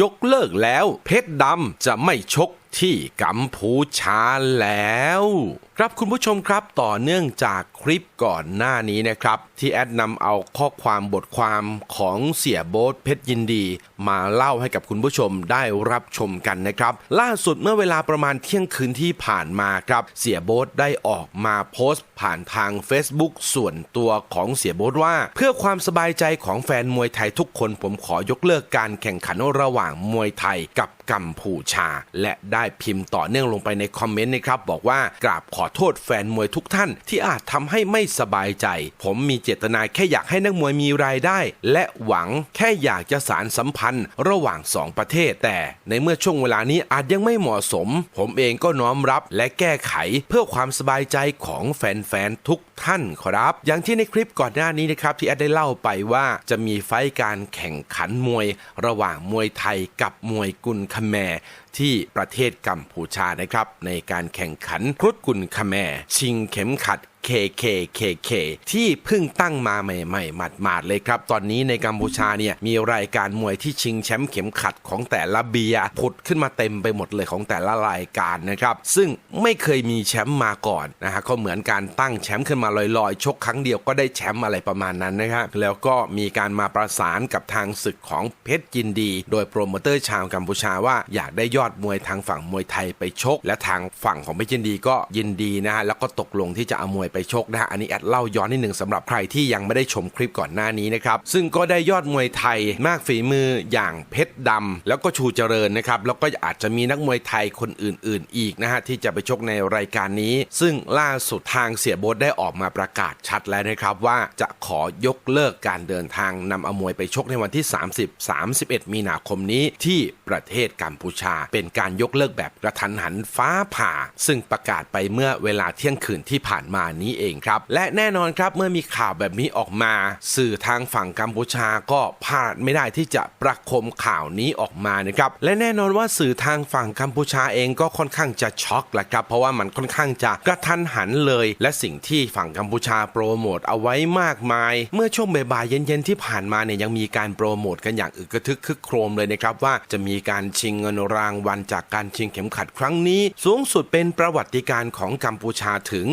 ยกเลิกแล้ว เพชรดำจะไม่ชก ที่กัมพูชาแล้ว ครับคุณผู้ชมครับต่อเนื่องจากคลิปก่อนหน้านี้นะครับ ที่แอดนำเอาข้อความบทความของเสียโบ๊ทเพชรยินดี มาเล่าให้กับคุณผู้ชมได้รับชมกันนะครับ ล่าสุดเมื่อเวลาประมาณเที่ยงคืนที่ผ่านมาครับ เสียโบ๊ทได้ออกมาโพสต์ ผ่านทาง Facebook ส่วนตัวของเสียโบ๊ทว่า เพื่อความสบายใจของแฟนมวยไทยทุกคนผมขอยกเลิกการแข่งขันระหว่างมวยไทยกับ กัมพูชา และได้พิมพ์ต่อเนื่องลงไปในคอมเมนต์นะครับบอกว่ากราบขอโทษแฟนมวยทุกท่าน ที่อาจทำให้ไม่สบายใจ ผมมีเจตนาแค่อยากให้นักมวยมีรายได้ และหวังแค่อยากจะสารสัมพันธ์ระหว่างสองประเทศ แต่ในเมื่อช่วงเวลานี้อาจยังไม่เหมาะสม ผมเองก็น้อมรับและแก้ไขเพื่อความสบายใจของแฟนๆทุกท่านครับ อย่างที่ในคลิปก่อนหน้านี้นะครับที่แอดได้เล่าไปว่าจะมีไฟการแข่งขันมวย ระหว่างมวยไทยกับมวยกุนคแมร์ ที่ประเทศกัมพูชานะครับ ในการแข่งขันครุฑกุนคแมชิงเข็มขัด KKKK ที่เพิ่งตั้งมาใหม่ๆหมาดๆเลยครับ ตอนนี้ในกัมพูชาเนี่ยมีรายการมวยที่ชิงแชมป์เข็มขัดของแต่ละเบียผุดขึ้นมาเต็มไปหมดเลยของแต่ละรายการนะครับ ซึ่งไม่เคยมีแชมป์มาก่อนนะฮะก็เหมือนการตั้งแชมป์ขึ้นมาลอยๆ ชกครั้งเดียวก็ได้แชมป์อะไรประมาณนั้นนะครับแล้วก็มีการมาประสานกับทางศึกของเพชรยินดี โดยโปรโมเตอร์ชาวกัมพูชาว่าอยากได้ยอดมวยทางฝั่งมวยไทยไปชก และทางฝั่งของเพชรยินดีก็ยินดีนะฮะแล้วก็ตกลงที่จะเอามวยไปชกนะฮะอันนี้แอดเล่าย้อนนิดหนึ่งสำหรับใครที่ยังไม่ได้ชมคลิปก่อนหน้านี้นะครับซึ่งก็ได้ยอดมวยไทยมากฝีมืออย่างเพชรดำแล้วก็ชูเจริญนะครับแล้วก็อาจจะมีนักมวยไทยคนอื่น ๆ อีกนะฮะที่จะไปชกในรายการนี้ ซึ่งล่าสุดทางเสียโบทได้ออกมาประกาศชัดแล้วนะครับว่าจะขอยกเลิกการเดินทางนำเอามวยไปชกในวันที่ 30 31 มีนาคมนี้ที่ประเทศกัมพูชาเป็นการยกเลิกแบบกระทันหันฟ้าผ่า ซึ่งประกาศไปเมื่อเวลาเที่ยงคืนที่ผ่านมานี้เองครับ และแน่นอนครับเมื่อมีข่าวแบบนี้ออกมา สื่อทางฝั่งกัมพูชาก็พลาดไม่ได้ที่จะประคมข่าวนี้ออกมานะครับและแน่นอนว่าสื่อทางฝั่งกัมพูชาเองก็ค่อนข้างจะช็อกแหละครับเพราะว่ามันค่อนข้างจะกระทันหันเลย และสิ่งที่ฝั่งกัมพูชาโปรโมทเอาไว้มากมาย เมื่อช่วงบ่ายเย็นๆที่ผ่านมาเนี่ยยังมีการโปรโมทกันอย่างอึกกระทึกคึกโครมเลยนะครับว่าจะมีการชิงเงินรางวัลจากการชิงเข็มขัดครั้งนี้ สูงสุดเป็นประวัติการของกัมพูชาถึง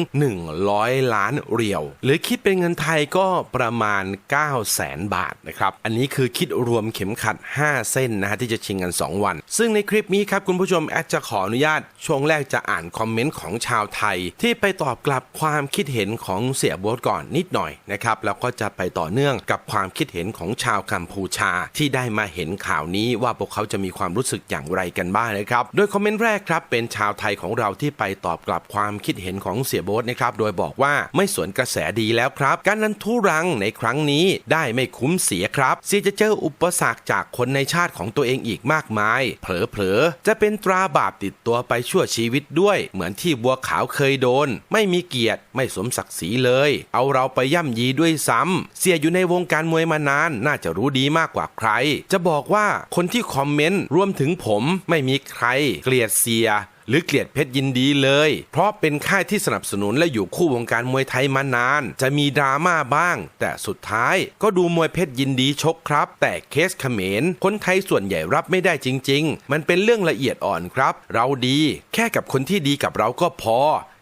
100 ล้านเหรียว หรือคิดเป็นเงินไทยก็ประมาณ 9 0 0แสนบาทนะครับ อันนี้คือคิดรวมเข็มขัด 5 เส้นนะฮะที่จะชิงกัน 2 วัน ซึ่งในคลิปนี้ครับคุณผู้ชมแอดจะขออนุญาต ช่วงแรกจะอ่านคอมเมนต์ของชาวไทย ที่ไปตอบกลับความคิดเห็นของเสียโบ๊ทก่อนนิดหน่อยนะครับแล้วก็จะไปต่อเนื่องกับความคิดเห็นของชาวกัมพูชาที่ได้มาเห็นข่าวนี้ว่าพวกเขาจะมีความรู้สึกอย่างไรกันบ้างนะครับ โดยคอมเมนต์แรกครับเป็นชาวไทยของเราที่ไปตอบกลับความคิดเห็นของเสียโบ๊ทนะครับ โดยบอกว่าไม่สวนกระแสดีแล้วครับ การนันทุรังในครั้งนี้ได้ไม่คุ้มเสียครับ เสียจะเจออุปสรรคจากคนในชาติของตัวเองอีกมากมาย เผลอๆจะเป็นตราบาปติดตัวไปชั่วชีวิตด้วย เหมือนที่บัวขาวเคยโดน ไม่มีเกียรติไม่สมศักดิ์ศรีเลย เอาเราไปย่ำยีด้วยซ้ำเสียอยู่ในวงการมวยมานาน น่าจะรู้ดีมากกว่าใคร จะบอกว่าคนที่คอมเมนต์รวมถึงผมไม่มีใคร เกลียดเสีย หรือเกลียดเพชรยินดีเลย เพราะเป็นค่ายที่สนับสนุนและอยู่คู่วงการมวยไทยมานาน จะมีดราม่าบ้าง แต่สุดท้ายก็ดูมวยเพชรยินดีชกครับ แต่เคสเขมรคนไทยส่วนใหญ่รับไม่ได้จริง ๆ มันเป็นเรื่องละเอียดอ่อนครับ เราดี แค่กับคนที่ดีกับเราก็พอ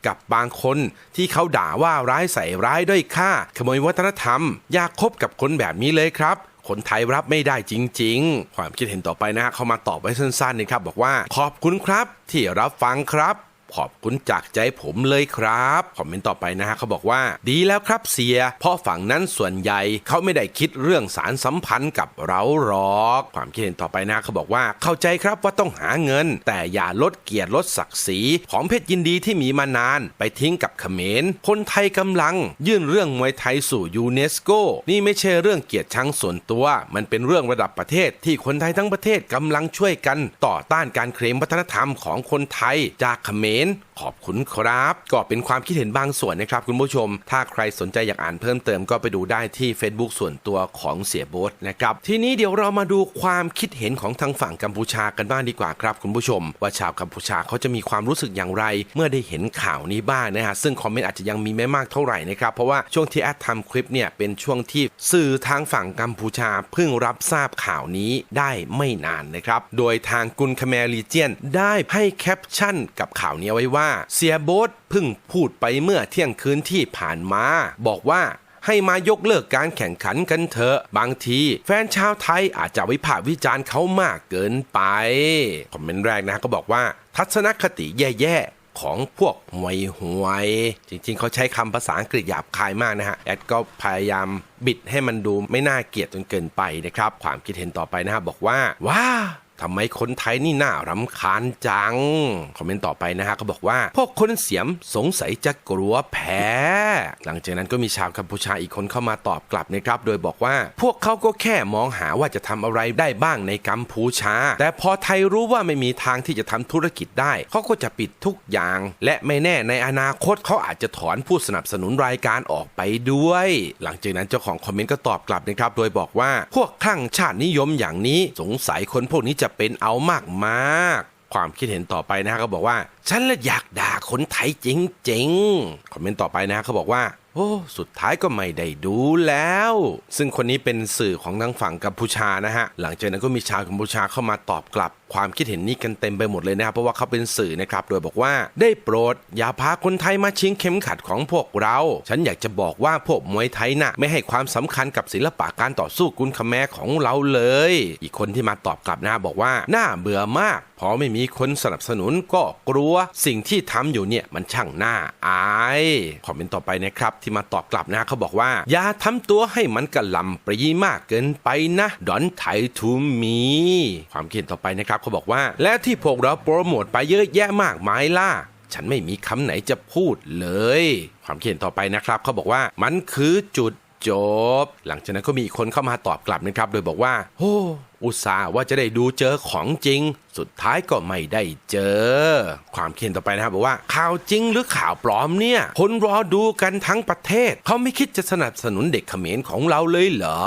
กับบางคนที่เขาด่าว่าร้ายใส่ร้ายด้อยค่า ขโมยวัฒนธรรม อยากคบกับคนแบบนี้เลยครับ คนไทยรับไม่ได้จริง ๆ ความคิดเห็นต่อไปนะฮะเขามาตอบไว้สั้นๆนะครับบอกว่าขอบคุณครับที่รับฟังครับ ขอบคุณจากใจผมเลยครับคอมเมนต์ต่อไปนะฮะเขาบอกว่า ดีแล้วครับเสีย เพราะฝั่งนั้นส่วนใหญ่เขาไม่ได้คิดเรื่องสารสัมพันธ์กับเราหรอก ความคิดเห็นต่อไปนะเขาบอกว่าเข้าใจครับว่าต้องหาเงิน แต่อย่าลดเกียรติลดศักดิ์ศรีของเพชรยินดีที่มีมานาน ไปทิ้งกับเขมรคนไทยกำลัง ยื่นเรื่องมวยไทยสู่ยูเนสโกนี่ไม่ใช่เรื่องเกียรติชังส่วนตัว มันเป็นเรื่องระดับประเทศที่คนไทยทั้งประเทศกำลังช่วยกัน ต่อต้านการเคลมวัฒนธรรมของคนไทยจากเขมรรขอบคุณครับ ก็เป็นความคิดเห็นบางส่วนนะครับคุณผู้ชม ถ้าใครสนใจอยากอ่านเพิ่มเติมก็ไปดูได้ที่ Facebook ส่วนตัวของเสียโบ๊ทนะครับทีนี้เดี๋ยวเรามาดูความคิดเห็นของทางฝั่งกัมพูชากันบ้างดีกว่าครับ คุณผู้ชม ว่าชาวกัมพูชาเขาจะมีความรู้สึกอย่างไร เมื่อได้เห็นข่าวนี้บ้างนะฮะซึ่งคอมเมนต์อาจจะยังมีไม่มากเท่าไหร่นะครับเพราะว่าช่วงที่แอดทำคลิปเนี่ยเป็นช่วงที่สื่อทางฝั่งกัมพูชาเพิ่งรับทราบข่าวนี้ได้ไม่นานนะครับโดยทางกุนคาแมรีเจียนได้ให้แคปชั่นกับข่าวนี้ไว้ว่า เสียโบ๊ทเพิ่งพูดไปเมื่อเที่ยงคืนที่ผ่านมา บอกว่าให้มายกเลิกการแข่งขันกันเถอะ บางที แฟนชาวไทยอาจจะวิพากษ์วิจารณ์เขามากเกินไป คอมเมนต์แรกนะก็บอกว่า ทัศนคติแย่ๆ ของพวกหวยหวย จริงๆ เขาใช้คำภาษาอังกฤษหยาบคายมากนะฮะ แอดก็พยายามบิดให้มันดูไม่น่าเกลียดจนเกินไปนะครับ ความคิดเห็นต่อไปนะฮะบอกว่าว้า ทำไมคนไทยนี่น่ารำคาญจัง คอมเมนต์ต่อไปนะฮะก็บอกว่า พวกคนเสียมสงสัยจะกลัวแพ้ หลังจากนั้นก็มีชาวกัมพูชาอีกคนเข้ามาตอบกลับนะครับ โดยบอกว่า พวกเขาก็แค่มองหาว่าจะทำอะไรได้บ้างในกัมพูชา แต่พอไทยรู้ว่าไม่มีทางที่จะทำธุรกิจได้เขาก็จะปิดทุกอย่าง และไม่แน่ในอนาคตเขาอาจจะถอนผู้สนับสนุนรายการออกไปด้วย หลังจากนั้นเจ้าของคอมเมนต์ก็ตอบกลับนะครับ โดยบอกว่าพวกคลั่งชาตินิยมอย่างนี้สงสัยคนพวกนี้จะเป็นเอามากมากๆความคิดเห็นต่อไปนะฮะก็บอกว่า ฉันละอยากด่าคนไทยจริงๆ คอมเมนต์ต่อไปนะเขาบอกว่า โอ้ สุดท้ายก็ไม่ได้ดูแล้ว ซึ่งคนนี้เป็นสื่อของทางฝั่งกัมพูชานะฮะ หลังจากนั้นก็มีชาวกัมพูชาเข้ามาตอบกลับ ความคิดเห็นนี้กันเต็มไปหมดเลยนะครับเพราะว่าเขาเป็นสื่อนะครับ โดยบอกว่าได้โปรด อย่าพาคนไทยมาชิงเข็มขัดของพวกเรา ฉันอยากจะบอกว่าพวกมวยไทยน่ะไม่ให้ความสำคัญกับศิลปะการต่อสู้กุนคแมของเราเลย อีกคนที่มาตอบกลับนะฮะบอกว่าน่าเบื่อมากพอไม่มีคนสนับสนุนก็กลัวสิ่งที่ทำอยู่เนี่ยมันช่างน่าอายคอมเมนต์ต่อไปนะครับที่มาตอบกลับนะเขาบอกว่า อย่าทำตัวให้มันกระลำปรีมากเกินไปนะดอนไททูมีความคิดเห็นต่อไปนะครับเขาบอกว่า และที่พวกเราโปรโมทไปเยอะแยะมากมายล่ะฉันไม่มีคำไหนจะพูดเลย ความคิดเห็นต่อไปนะครับ เขาบอกว่ามันคือจุดจบ หลังจากนั้นก็มีคนเข้ามาตอบกลับนะครับ โดยบอกว่าโอ้ อุตส่าห์ว่าจะได้ดูเจอของจริง สุดท้ายก็ไม่ได้เจอ ความคิดเห็นต่อไปนะครับบอกว่าข่าวจริงหรือข่าวปลอมเนี่ย คนรอดูกันทั้งประเทศ เขาไม่คิดจะสนับสนุนเด็กเขมรของเราเลยเหรอ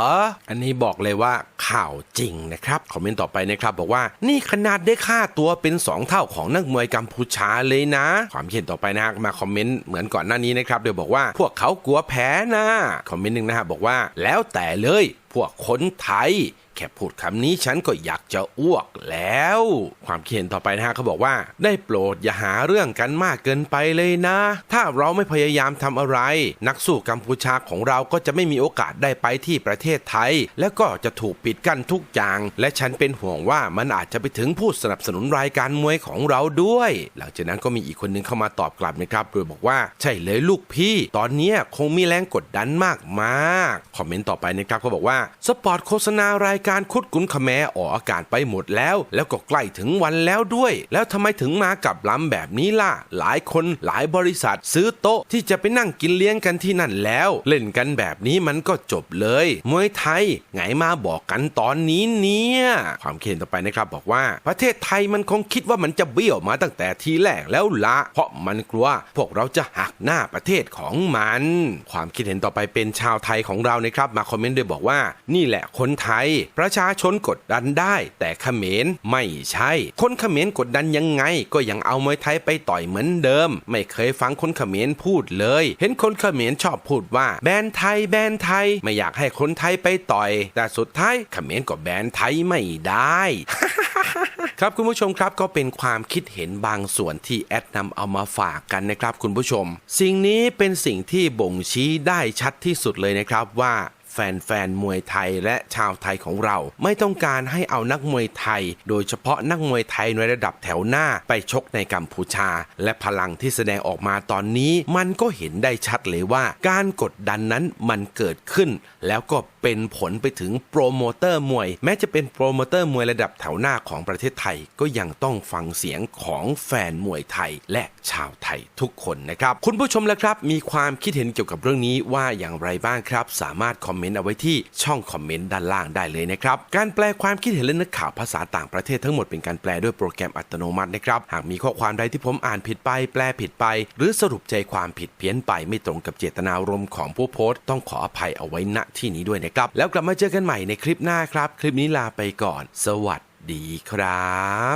อันนี้บอกเลยว่าข่าวจริงนะครับ คอมเมนต์ต่อไปนะครับบอกว่านี่ขนาดได้ค่าตัวเป็น 2 เท่าของนักมวยกัมพูชาเลยนะ ความคิดเห็นต่อไปนะฮะมาคอมเมนต์เหมือนก่อนหน้านี้นะครับโดยบอกว่าพวกเขากลัวแพ้นะ คอมเมนต์หนึ่งนะฮะบอกว่าแล้วแต่เลยพวกคนไทย แค่พูดคำนี้ฉันก็อยากจะอ้วกแล้ว ความคิดเห็นต่อไปนะฮะเขาบอกว่า ได้โปรดอย่าหาเรื่องกันมากเกินไปเลยนะ ถ้าเราไม่พยายามทำอะไร นักสู้กัมพูชาของเราก็จะไม่มีโอกาสได้ไปที่ประเทศไทย แล้วก็จะถูกปิดกั้นทุกอย่าง และฉันเป็นห่วงว่ามันอาจจะไปถึงผู้สนับสนุนรายการมวยของเราด้วย หลังจากนั้นก็มีอีกคนนึงเข้ามาตอบกลับนะครับโดยบอกว่าใช่เลยลูกพี่ ตอนนี้คงมีแรงกดดันมากมากๆคอมเมนต์ต่อไปนะครับเขาบอกว่าสปอร์ตโฆษณารายการคุดกุนคแมออกอากาศไปหมดแล้ว แล้วก็ใกล้ถึงวันแล้วด้วย แล้วทำไมถึงมากับลำแบบนี้ล่ะ หลายคนหลายบริษัทซื้อโต๊ะที่จะไปนั่งกินเลี้ยงกันที่นั่นแล้ว เล่นกันแบบนี้มันก็จบเลย มวยไทยไงมาบอกกันตอนนี้เนี่ยความเขียนต่อไปนะครับบอกว่า ประเทศไทยมันคงคิดว่ามันจะเบี้ยวมาตั้งแต่ทีแรกแล้วละ เพราะมันกลัว พวกเราจะหักหน้าประเทศของมัน ความคิดเห็นต่อไปเป็นชาวไทยของเรานะครับมาคอมเมนต์ด้วยบอกว่า นี่แหละคนไทยประชาชนกดดันได้ แต่เขมรไม่ใช่ คนเขมรกดดันยังไง ก็ยังเอามวยไทยไปต่อยเหมือนเดิม ไม่เคยฟังคนเขมรพูดเลย เห็นคนเขมรชอบพูดว่า แบนไทยแบนไทยไม่อยากให้คนไทยไปต่อย แต่สุดท้ายเขมรก็แบนไทยไม่ได้ครับคุณผู้ชมครับก็เป็นความคิดเห็นบางส่วนที่แอดนำเอามาฝากกันนะครับคุณผู้ชม สิ่งนี้เป็นสิ่งที่บ่งชี้ได้ชัดที่สุดเลยนะครับว่า แฟนๆมวยไทยและชาวไทยของเรา ไม่ต้องการให้เอานักมวยไทย โดยเฉพาะนักมวยไทยในระดับแถวหน้าไปชกในกัมพูชา และพลังที่แสดงออกมาตอนนี้ มันก็เห็นได้ชัดเลยว่า การกดดันนั้นมันเกิดขึ้น แล้วก็เป็นผลไปถึงโปรโมเตอร์มวย แม้จะเป็นโปรโมเตอร์มวยระดับแถวหน้าของประเทศไทยก็ยังต้องฟังเสียงของแฟนมวยไทยและชาวไทยทุกคนนะครับ คุณผู้ชมแล้วครับ มีความคิดเห็นเกี่ยวกับเรื่องนี้ว่าอย่างไรบ้างครับ สามารถคอมเมมนต์เอาไว้ที่ช่องคอมเมนต์ด้านล่างได้เลยนะครับ การแปลความคิดเห็นและนึกข่าวภาษาต่างประเทศทั้งหมดเป็นการแปลด้วยโปรแกรมอัตโนมัตินะครับ หากมีข้อความใดที่ผมอ่านผิดไป แปลผิดไป หรือสรุปใจความผิดเพี้ยนไปไม่ตรงกับเจตนารมณ์ของผู้โพสต์ต้องขออภัยเอาไว้ณที่นี้ด้วยนะครับ แล้วกลับมาเจอกันใหม่ในคลิปหน้าครับ คลิปนี้ลาไปก่อน สวัสดีครับ